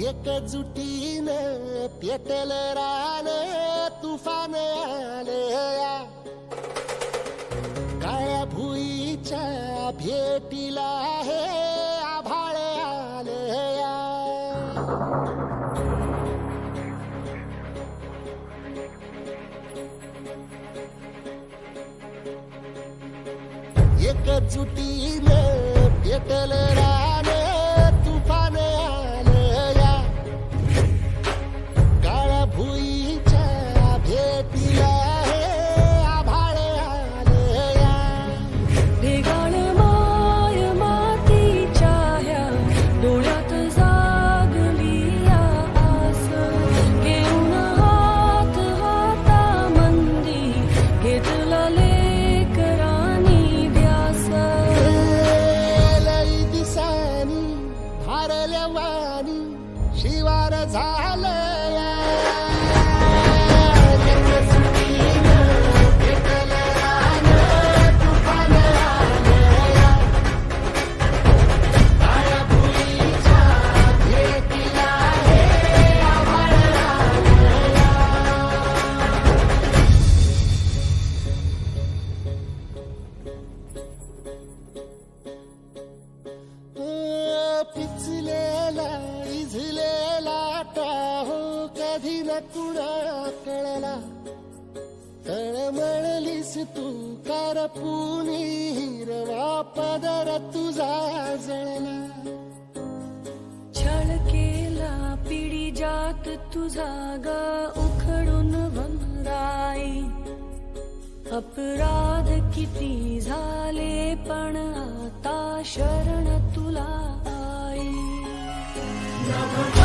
एकजुटीनं पेटल रान तुफान आले काळ्या भुईच्या भेटीला हे आभाळ आले एक जुटीन पेटल रान शिवार झालं. पिचलेला इझलेला टाहो कधी न कुणा कळला तळमळलीस तू करपुनी हिरवा पदर तुझा जळला. छळ केला पिढी जात तुझा ग उखडून भमराई अपराध किती झाले पण आता शरण तुला Namaha.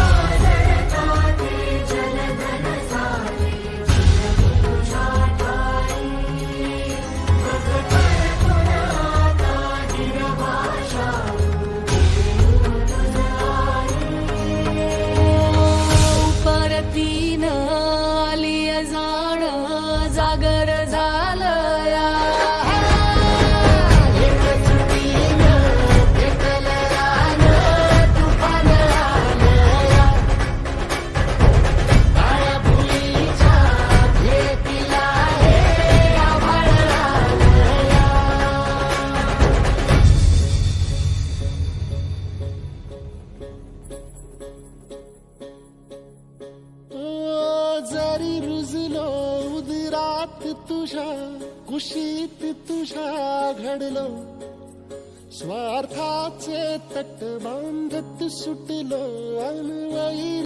हात तुझ्या कुशीत तुझ्या घडलो. स्वार्थाचे तट बांधत सुटलो अनवई